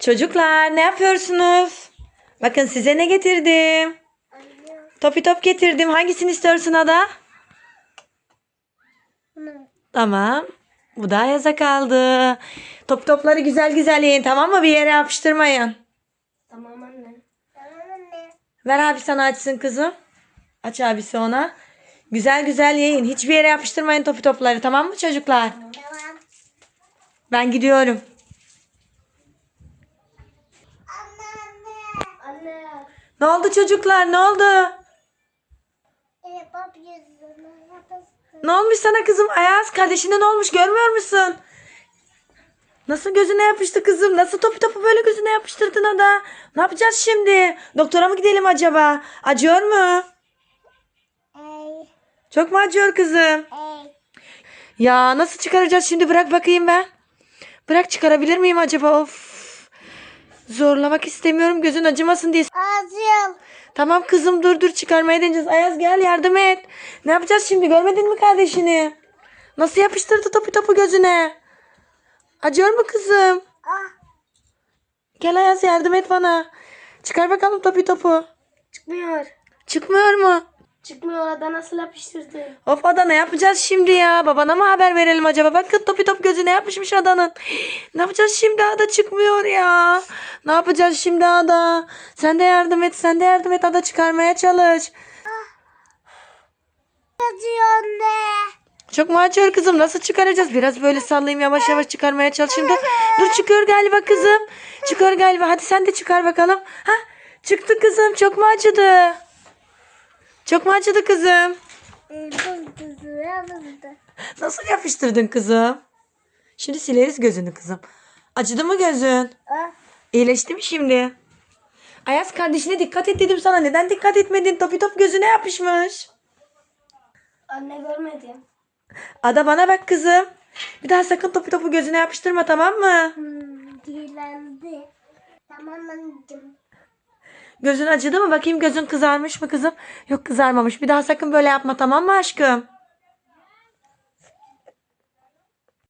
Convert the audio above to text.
Çocuklar ne yapıyorsunuz? Bakın size ne getirdim. Topi top getirdim. Hangisini istiyorsun Ada? Tamam. Bu da Ayaz'a kaldı. Top topları güzel güzel yiyin tamam mı? Bir yere yapıştırmayın. Tamam anne. Ver abi sana açsın kızım. Aç abisi ona. Güzel güzel yiyin. Hiçbir yere yapıştırmayın topu topları tamam mı çocuklar? Tamam. Ben gidiyorum. Anne. Ne oldu çocuklar ne oldu? Ne olmuş sana kızım? Ayaz kardeşine ne olmuş görmüyor musun? Nasıl gözüne yapıştı kızım? Nasıl topu topu böyle gözüne yapıştırdın ada? Ne yapacağız şimdi? Doktora mı gidelim acaba? Acıyor mu? Çok mu acıyor kızım? Ya nasıl çıkaracağız şimdi? Bırak bakayım ben. Bırak çıkarabilir miyim acaba? Of. Zorlamak istemiyorum gözün acımasın diye. Ağzım. Tamam kızım dur dur çıkarmaya deneyeceğiz. Ayaz gel yardım et. Ne yapacağız şimdi? Görmedin mi kardeşini? Nasıl yapıştırdı topu topu gözüne? Acıyor mu kızım? Ah. Gel Ayaz yardım et bana. Çıkar bakalım topu topu. Çıkmıyor. Çıkmıyor mu? Çıkmıyor orada nasıl yapıştırdı? Of Ada ne yapacağız şimdi ya? Babana mı haber verelim acaba? Bakın topu top gözüne yapışmış Ada'nın. Ne yapacağız şimdi Ada çıkmıyor ya. Ne yapacağız şimdi Ada? Sen de yardım et sen de yardım et Ada çıkarmaya çalış. Acıyor anne. Çok mu acıyor kızım? Nasıl çıkaracağız? Biraz böyle sallayayım yavaş yavaş çıkarmaya çalışayım da. Dur çıkıyor galiba kızım. Çıkıyor galiba. Hadi sen de çıkar bakalım. Ha? Çıktı kızım. Çok mu acıdı? Çok mu acıdı kızım? Nasıl yapıştırdın kızım? Şimdi sileriz gözünü kızım. Acıdı mı gözün? Ah. İyileşti mi şimdi? Ayaz kardeşine dikkat et dedim sana. Neden dikkat etmedin? Topi top gözüne yapışmış. Anne görmedim. Ada bana bak kızım. Bir daha sakın topu topu gözüne yapıştırma tamam mı? Hmm, kirlendi. Tamam anneciğim. Gözün acıdı mı? Bakayım gözün kızarmış mı kızım? Yok kızarmamış. Bir daha sakın böyle yapma tamam mı aşkım?